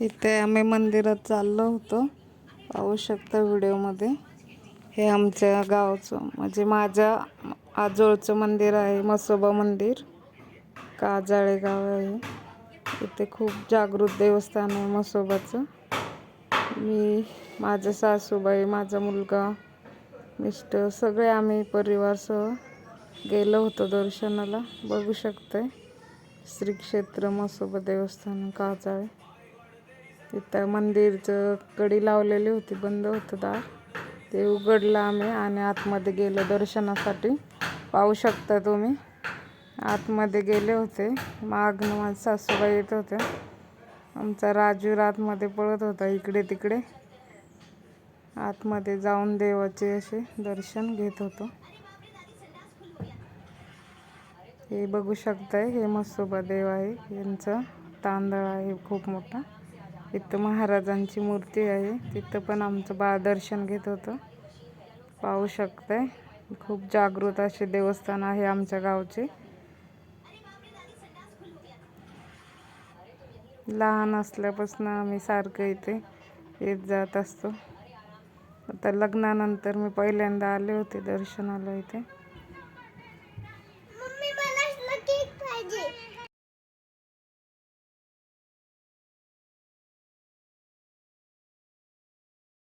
इथे आम्ही मंदिरात चाललो होतो. पाहू शकता व्हिडिओमध्ये. हे आमच्या गावचं म्हणजे माझ्या आजोळचं मंदिर आहे मसोबा मंदिर. काजाळे गाव आहे. इथे खूप जागृत देवस्थान आहे मसोबाचं. मी माझं सासूबाई माझा मुलगा मिस्टर सगळे आम्ही परिवारसह गेलो होतो दर्शनाला. बघू शकते श्री क्षेत्र मसोबा देवस्थान काजाळे. तिथं मंदिरचं कडी लावलेली होती बंद होतं दार. ते उघडलं आम्ही आणि आतमध्ये गेलो दर्शनासाठी. पाहू शकता तुम्ही. आतमध्ये गेले होते. मागनं माझं सासूबाई येत होत्या. आमचा राजू आतमध्ये पळत होता इकडे तिकडे. आतमध्ये जाऊन देवाचे असे दर्शन घेत होतो. हे बघू शकताय हे मसोबा देव आहे. यांचं तांदळ आहे खूप मोठा. इथं महाराजांची मूर्ती आहे. तिथं पण आमचं बाळ दर्शन घेत होतं. पाहू शकताय. खूप जागृत असे देवस्थान आहे आमच्या गावचे. लहान असल्यापासून आम्ही सारखं इथे येत जात असतो. आता लग्नानंतर मी पहिल्यांदा आले होते दर्शनाला इथे.